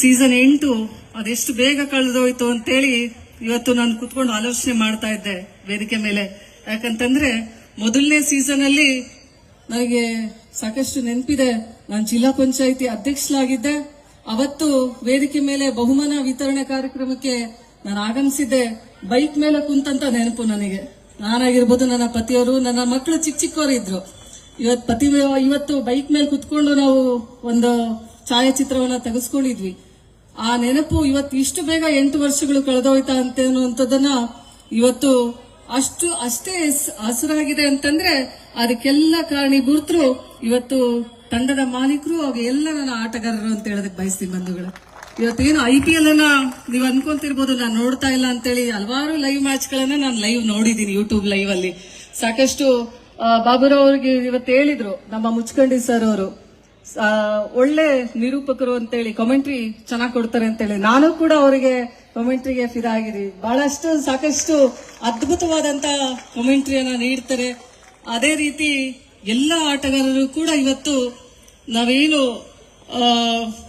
Season ಎಂಟು ಅದೆಷ್ಟು ಬೇಗ ಕಳೆದೋಯ್ತು ಅಂತೇಳಿ ಇವತ್ತು ನಾನು ಕುತ್ಕೊಂಡು ಆಲೋಚನೆ ಮಾಡ್ತಾ ಇದ್ದೆ ವೇದಿಕೆ ಮೇಲೆ. ಯಾಕಂತಂದ್ರೆ ಮೊದಲನೇ ಸೀಸನ್ ಅಲ್ಲಿ ನನಗೆ ಸಾಕಷ್ಟು ನೆನಪಿದೆ. ನಾನು ಜಿಲ್ಲಾ ಪಂಚಾಯಿತಿ ಅಧ್ಯಕ್ಷಲಾಗಿದ್ದೆ ಅವತ್ತು ವೇದಿಕೆ ಮೇಲೆ ಬಹುಮಾನ ವಿತರಣೆ ಕಾರ್ಯಕ್ರಮಕ್ಕೆ ನಾನು ಆಗಮಿಸಿದ್ದೆ. ಬೈಕ್ ಮೇಲೆ ಕುಂತಂತ ನೆನಪು ನನಗೆ. ನಾನಾಗಿರ್ಬೋದು ನನ್ನ ಪತಿಯವರು, ನನ್ನ ಮಕ್ಕಳು ಚಿಕ್ಕ ಚಿಕ್ಕವರು ಇದ್ರು ಇವತ್ತು ಪತಿ, ಇವತ್ತು ಬೈಕ್ ಮೇಲೆ ಕುತ್ಕೊಂಡು ನಾವು ಒಂದು ಛಾಯಾಚಿತ್ರವನ್ನ ತೆಗೆಸ್ಕೊಂಡಿದ್ವಿ. ಆ ನೆನಪು ಇವತ್ತು ಇಷ್ಟು ಬೇಗ ಎಂಟು ವರ್ಷಗಳು ಕಳೆದೋಯ್ತಾ ಅಂತ ಅನ್ನುವಂಥದ್ದನ್ನ ಇವತ್ತು ಅಷ್ಟು ಅಷ್ಟೇ ಹಸುರಾಗಿದೆ ಅಂತಂದ್ರೆ ಅದಕ್ಕೆಲ್ಲ ಕಾರಣೀಭೂತರು ಇವತ್ತು ತಂಡದ ಮಾಲೀಕರು ಅವಾಗ ಎಲ್ಲ ನನ್ನ ಆಟಗಾರರು ಅಂತ ಹೇಳೋದಕ್ಕೆ ಬಯಸ್ತೀನಿ ಬಂಧುಗಳು. ಇವತ್ತೇನು ಐ ಪಿ ಎಲ್ ಅನ್ನ ನೀವು ಅನ್ಕೊಂತಿರ್ಬೋದು, ನಾನು ನೋಡ್ತಾ ಇಲ್ಲ ಅಂತೇಳಿ ಹಲವಾರು ಲೈವ್ ಮ್ಯಾಚ್ ಗಳನ್ನ ನಾನು ಲೈವ್ ನೋಡಿದ್ದೀನಿ ಯೂಟ್ಯೂಬ್ ಲೈವ್ ಅಲ್ಲಿ. ಸಾಕಷ್ಟು ಬಾಬುರಾವ್ ಅವರಿಗೆ ಇವತ್ತು ಹೇಳಿದ್ರು, ನಮ್ಮ ಮುಚ್ಕಂಡಿ ಸರ್ ಅವರು. ಒಳ್ಳೆ ನಿರೂಪಕರು ಅಂತೇಳಿ ಕಾಮೆಂಟ್ರಿ ಚೆನ್ನಾಗಿ ಕೊಡ್ತಾರೆ ಅಂತೇಳಿ. ನಾನು ಕೂಡ ಅವರಿಗೆ ಕಾಮೆಂಟ್ರಿಗೆ ಫಿದಾ ಆಗಿರಿ ಬಹಳಷ್ಟು, ಸಾಕಷ್ಟು ಅದ್ಭುತವಾದಂತ ಕಾಮೆಂಟ್ರಿಯನ್ನ ನೀಡ್ತಾರೆ. ಅದೇ ರೀತಿ ಎಲ್ಲ ಆಟಗಾರರು ಕೂಡ ಇವತ್ತು ನಾವೇನು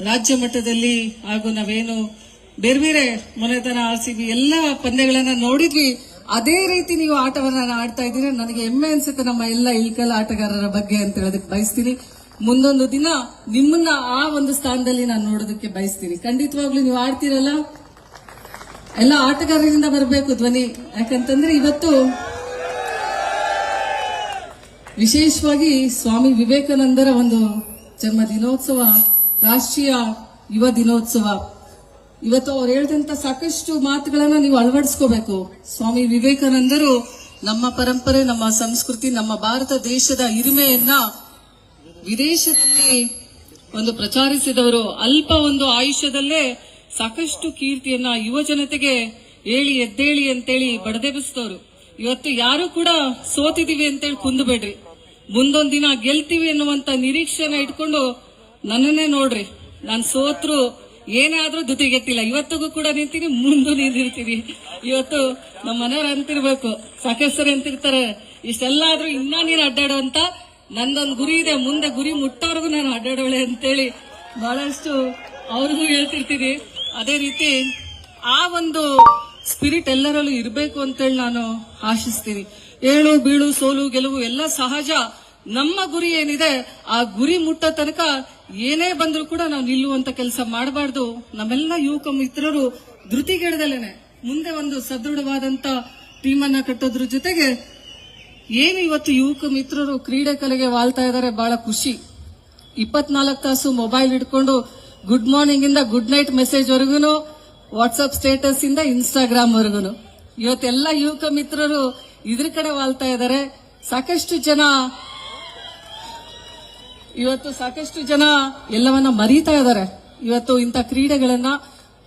ರಾಜ್ಯ ಮಟ್ಟದಲ್ಲಿ ಹಾಗೂ ನಾವೇನು ಬೇರೆ ಬೇರೆ ಮೊನೆತನ, ಆರ್ ಸಿ ಬಿ ಎಲ್ಲ ಪಂದ್ಯಗಳನ್ನ ನೋಡಿದ್ವಿ. ಅದೇ ರೀತಿ ನೀವು ಆಟವನ್ನ ಆಡ್ತಾ ಇದ್ದೀರಿ. ನನಗೆ ಹೆಮ್ಮೆ ಅನ್ಸುತ್ತೆ ನಮ್ಮ ಎಲ್ಲ ಇಳ್ಕಲ್ ಆಟಗಾರರ ಬಗ್ಗೆ ಅಂತ ಹೇಳೋದಕ್ಕೆ ಬಯಸ್ತೀನಿ. ಮುಂದೊಂದು ದಿನ ನಿಮ್ಮನ್ನ ಆ ಒಂದು ಸ್ಥಾನದಲ್ಲಿ ನಾನು ನೋಡೋದಕ್ಕೆ ಬಯಸ್ತೀನಿ. ಖಂಡಿತವಾಗ್ಲೂ ನೀವು ಆಡ್ತೀರಲ್ಲ? ಎಲ್ಲ ಆಟಗಾರರಿಂದ ಬರಬೇಕು ಧ್ವನಿ. ಯಾಕಂತಂದ್ರೆ ಇವತ್ತು ವಿಶೇಷವಾಗಿ ಸ್ವಾಮಿ ವಿವೇಕಾನಂದರ ಒಂದು ಜನ್ಮ ದಿನೋತ್ಸವ ರಾಷ್ಟ್ರೀಯ ಯುವ ದಿನೋತ್ಸವ. ಇವತ್ತು ಅವ್ರು ಹೇಳಿದಂತ ಸಾಕಷ್ಟು ಮಾತುಗಳನ್ನ ನೀವು ಅಳವಡಿಸ್ಕೋಬೇಕು. ಸ್ವಾಮಿ ವಿವೇಕಾನಂದರು ನಮ್ಮ ಪರಂಪರೆ, ನಮ್ಮ ಸಂಸ್ಕೃತಿ, ನಮ್ಮ ಭಾರತ ದೇಶದ ಹಿರಿಮೆಯನ್ನ ವಿದೇಶದಲ್ಲಿ ಒಂದು ಪ್ರಚಾರಿಸಿದವರು ಅಲ್ಪ ಒಂದು ಆಯುಷ್ಯದಲ್ಲೇ ಸಾಕಷ್ಟು ಕೀರ್ತಿಯನ್ನ ಯುವ ಜನತೆಗೆ ಹೇಳಿ ಎದ್ದೇಳಿ ಅಂತೇಳಿ ಬಡದೆಬಿಸಿದವರು ಇವತ್ತು ಯಾರು ಕೂಡ ಸೋತಿದೀವಿ ಅಂತೇಳಿ ಕುಂದಬೇಡ್ರಿ. ಮುಂದೊಂದ್ ದಿನ ಗೆಲ್ತೀವಿ ಅನ್ನುವಂತ ನಿರೀಕ್ಷೆನ ಇಟ್ಕೊಂಡು ನನ್ನನ್ನೇ ನೋಡ್ರಿ. ನಾನು ಸೋತ್ರು ಏನೇ ಆದ್ರೂ ದುತಿಗೆಟ್ಟಿಲ್ಲ ಇವತ್ತಿಗೂ ಕೂಡ ನಿಂತೀನಿ, ಮುಂದೆ ನಿಂತಿರ್ತೀನಿ. ಇವತ್ತು ನಮ್ಮ ಮನೆಯವ್ರು ಅಂತಿರ್ಬೇಕು. ಸಾಕಷ್ಟು ಅಂತಿರ್ತಾರೆ. ಇಷ್ಟೆಲ್ಲ ಆದ್ರೂ ಇನ್ನ ನೀನು ಅಡ್ಡಾಡೋ ಅಂತ ನಂದೊಂದು ಗುರಿ ಇದೆ, ಮುಂದೆ ಗುರಿ ಮುಟ್ಟೋರ್ಗು ನಾನು ಅಡ್ಡಾಡೋಳೆ ಅಂತೇಳಿ ಬಹಳಷ್ಟು ಅವ್ರಿಗೂ ಹೇಳ್ತಿರ್ತೀನಿ. ಅದೇ ರೀತಿ ಆ ಒಂದು ಸ್ಪಿರಿಟ್ ಎಲ್ಲರಲ್ಲೂ ಇರಬೇಕು ಅಂತೇಳಿ ನಾನು ಆಶಿಸ್ತೀನಿ. ಏಳು, ಬೀಳು, ಸೋಲು, ಗೆಲುವು ಎಲ್ಲ ಸಹಜ. ನಮ್ಮ ಗುರಿ ಏನಿದೆ, ಆ ಗುರಿ ಮುಟ್ಟೋ ತನಕ ಏನೇ ಬಂದರೂ ಕೂಡ ನಾವು ನಿಲ್ಲುವಂತ ಕೆಲಸ ಮಾಡಬಾರ್ದು. ನಮ್ಮೆಲ್ಲ ಯುವಕ ಮಿತ್ರರು ಧೃತಿಗೆಡದಲ್ಲೇನೆ. ಮುಂದೆ ಒಂದು ಸದೃಢವಾದಂತ ಟೀಮನ್ನ ಕಟ್ಟೋದ್ರ ಜೊತೆಗೆ ಏನು ಇವತ್ತು ಯುವಕ ಮಿತ್ರರು ಕ್ರೀಡೆ ಕಲೆಗೆ ವಾಲ್ತಾ ಇದ್ದಾರೆ ಬಹಳ ಖುಷಿ. ಇಪ್ಪತ್ನಾಲ್ಕು ತಾಸು ಮೊಬೈಲ್ ಹಿಡ್ಕೊಂಡು ಗುಡ್ ಮಾರ್ನಿಂಗ್ ಇಂದ ಗುಡ್ ನೈಟ್ ಮೆಸೇಜ್ ವರ್ಗುನು, ವಾಟ್ಸ್ಆಪ್ ಸ್ಟೇಟಸ್ ಇಂದ ಇನ್ಸ್ಟಾಗ್ರಾಮ್ ವರ್ಗುನು. ಇವತ್ತೆಲ್ಲ ಯುವಕ ಮಿತ್ರರು ಇದ್ರ ಕಡೆ ವಾಲ್ತಾ ಇದ್ದಾರೆ. ಸಾಕಷ್ಟು ಜನ ಇವತ್ತು ಸಾಕಷ್ಟು ಜನ ಎಲ್ಲವನ್ನ ಮರೀತಾ ಇದ್ದಾರೆ. ಇವತ್ತು ಇಂಥ ಕ್ರೀಡೆಗಳನ್ನ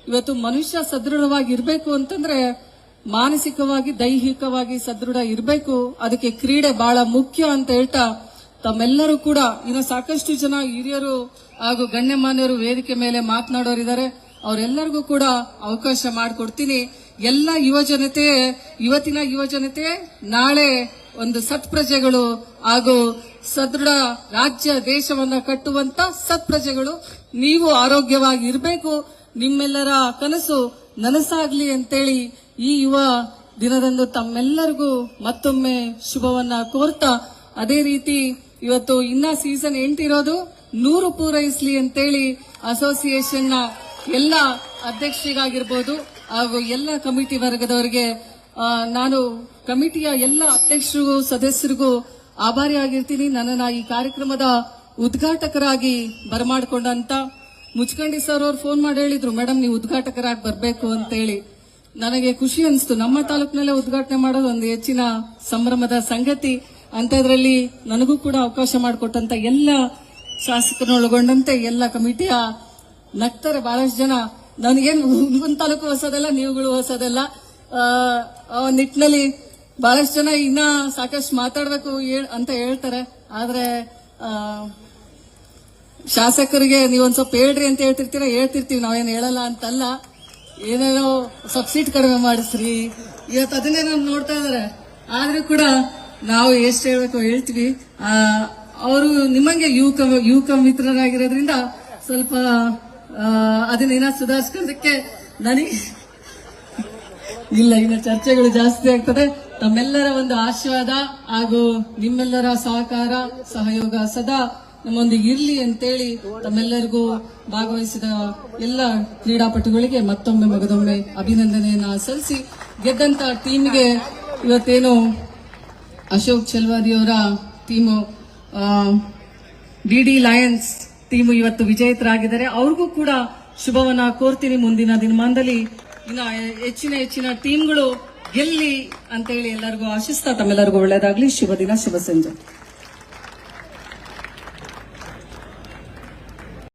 ಇವತ್ತು ಮನುಷ್ಯ ಸದೃಢವಾಗಿ ಇರಬೇಕು ಅಂತಂದ್ರೆ ಮಾನಸಿಕವಾಗಿ, ದೈಹಿಕವಾಗಿ ಸದೃಢ ಇರಬೇಕು. ಅದಕ್ಕೆ ಕ್ರೀಡೆ ಬಹಳ ಮುಖ್ಯ ಅಂತ ಹೇಳ್ತಾ ತಮ್ಮೆಲ್ಲರೂ ಕೂಡ, ಇನ್ನು ಸಾಕಷ್ಟು ಜನ ಹಿರಿಯರು ಹಾಗೂ ಗಣ್ಯಮಾನ್ಯರು ವೇದಿಕೆ ಮೇಲೆ ಮಾತನಾಡೋರಿದ್ದಾರೆ. ಅವರೆಲ್ಲರಿಗೂ ಕೂಡ ಅವಕಾಶ ಮಾಡಿಕೊಡ್ತೀನಿ. ಎಲ್ಲ ಯುವ ಜನತೆ ಇವತ್ತಿನ ಯುವ ಜನತೆ ನಾಳೆ ಒಂದು ಸತ್ಪ್ರಜೆಗಳು ಹಾಗೂ ಸದೃಢ ರಾಜ್ಯ ದೇಶವನ್ನ ಕಟ್ಟುವಂತ ಸತ್ಪ್ರಜೆಗಳು, ನೀವು ಆರೋಗ್ಯವಾಗಿ ಇರಬೇಕು ನಿಮ್ಮೆಲ್ಲರ ಕನಸು ನನಸಾಗ್ಲಿ ಅಂತೇಳಿ ಈ ಯುವ ದಿನದಂದು ತಮ್ಮೆಲ್ಲರಿಗೂ ಮತ್ತೊಮ್ಮೆ ಶುಭವನ್ನ ಕೋರ್ತಾ, ಅದೇ ರೀತಿ ಇವತ್ತು ಇನ್ನ ಸೀಸನ್ ಎಂಟಿರೋದು, ನೂರು ಪೂರೈಸ್ಲಿ ಅಂತೇಳಿ ಅಸೋಸಿಯೇಷನ್ನ ಎಲ್ಲ ಅಧ್ಯಕ್ಷರಿಗಾಗಿರ್ಬೋದು ಹಾಗೂ ಎಲ್ಲ ಕಮಿಟಿ ವರ್ಗದವರಿಗೆ ನಾನು ಕಮಿಟಿಯ ಎಲ್ಲ ಅಧ್ಯಕ್ಷರಿಗೂ, ಸದಸ್ಯರಿಗೂ ಆಭಾರಿಯಾಗಿರ್ತೀನಿ. ನನ್ನನ್ನು ಈ ಕಾರ್ಯಕ್ರಮದ ಉದ್ಘಾಟಕರಾಗಿ ಬರಮಾಡ್ಕೊಂಡಂತ ಮುಚ್ಕಂಡಿ ಸರ್ ಅವ್ರು ಫೋನ್ ಮಾಡಿ ಹೇಳಿದ್ರು ಮೇಡಮ್ ನೀವು ಉದ್ಘಾಟಕರಾಗಿ ಬರಬೇಕು ಅಂತೇಳಿ ನನಗೆ ಖುಷಿ ಅನಿಸ್ತು. ನಮ್ಮ ತಾಲೂಕಿನಲ್ಲೇ ಉದ್ಘಾಟನೆ ಮಾಡೋದು ಒಂದು ಹೆಚ್ಚಿನ ಸಂಭ್ರಮದ ಸಂಗತಿ. ಅಂತದ್ರಲ್ಲಿ ನನಗೂ ಕೂಡ ಅವಕಾಶ ಮಾಡಿಕೊಟ್ಟಂತ ಎಲ್ಲ ಶಾಸಕರನ್ನೊಳಗೊಂಡಂತೆ ಎಲ್ಲ ಕಮಿಟಿಯ ನಗ್ತಾರೆ ಬಹಳಷ್ಟು ಜನ. ನನಗೇನು ಒಂದು ತಾಲೂಕು ಹೊಸದಲ್ಲ ನೀವುಗಳು ಹೊಸದಲ್ಲ. ಆ, ನಿಟ್ಟಿನಲ್ಲಿ ಬಹಳಷ್ಟು ಜನ ಇನ್ನ ಸಾಕಷ್ಟು ಮಾತಾಡಬೇಕು ಅಂತ ಹೇಳ್ತಾರೆ. ಆದ್ರೆ ಶಾಸಕರಿಗೆ ನೀವೊಂದ್ ಸ್ವಲ್ಪ ಹೇಳ್ರಿ ಅಂತ ಹೇಳ್ತಿರ್ತೀರ? ಹೇಳ್ತಿರ್ತೀವಿ ನಾವೇನು ಹೇಳಲ್ಲ ಅಂತಲ್ಲ. ಏನೇನೋ ಸಬ್ಸಿಡಿ ಕಡಿಮೆ ಮಾಡಿಸ್ರಿ. ಇವತ್ತು ಅದನ್ನೇ ನಾನು ನೋಡ್ತಾ ಇದಾರೆ. ಆದ್ರೂ ಕೂಡ ನಾವು ಎಷ್ಟು ಹೇಳ್ಬೇಕು ಹೇಳ್ತೀವಿ. ಅವರು ನಿಮ್ಮಂಗೆ ಯುವಕ ಯುವಕ ಮಿತ್ರರಾಗಿರೋದ್ರಿಂದ ಸ್ವಲ್ಪ ಆ, ಅದನ್ನ ಇನ್ನ ಸುಧಾರಿಸ್ಕೊಳ್ಳೋದಕ್ಕೆ ನನಗೆ ಇಲ್ಲ ಇನ್ನು ಚರ್ಚೆಗಳು ಜಾಸ್ತಿ ಆಗ್ತದೆ. ತಮ್ಮೆಲ್ಲರ ಒಂದು ಆಶೀರ್ವಾದ ಹಾಗೂ ನಿಮ್ಮೆಲ್ಲರ ಸಹಕಾರ ಸಹಯೋಗ ಸದಾ ನಮ್ಮೊಂದಿಗೆ ಇರ್ಲಿ ಅಂತೇಳಿ ತಮ್ಮೆಲ್ಲರಿಗೂ ಭಾಗವಹಿಸಿದ ಎಲ್ಲ ಕ್ರೀಡಾಪಟುಗಳಿಗೆ ಮತ್ತೊಮ್ಮೆ ಮಗದೊಮ್ಮೆ ಅಭಿನಂದನೆಯನ್ನ ಸಲ್ಲಿಸಿ, ಗೆದ್ದಂತ ಟೀಮ್ಗೆ ಇವತ್ತೇನು Ashok ಚಲ್ವಾದಿಯವರ team D D lions team ಇವತ್ತು ವಿಜೇತರಾಗಿದ್ದಾರೆ. ಅವ್ರಿಗೂ ಕೂಡ ಶುಭವನ್ನ ಕೋರ್ತೀನಿ ಮುಂದಿನ ದಿನಮಾನದಲ್ಲಿ. ಇನ್ನ ಹೆಚ್ಚಿನ ಹೆಚ್ಚಿನ ಟೀಮ್ಗಳು ಗೆಲ್ಲಿ ಅಂತೇಳಿ ಎಲ್ಲರಿಗೂ ಆಶಿಸ್ತಾ ತಮ್ಮೆಲ್ಲರಿಗೂ ಒಳ್ಳೇದಾಗ್ಲಿ. ಶುಭ ದಿನ ಶುಭ ಸಂಜೆ.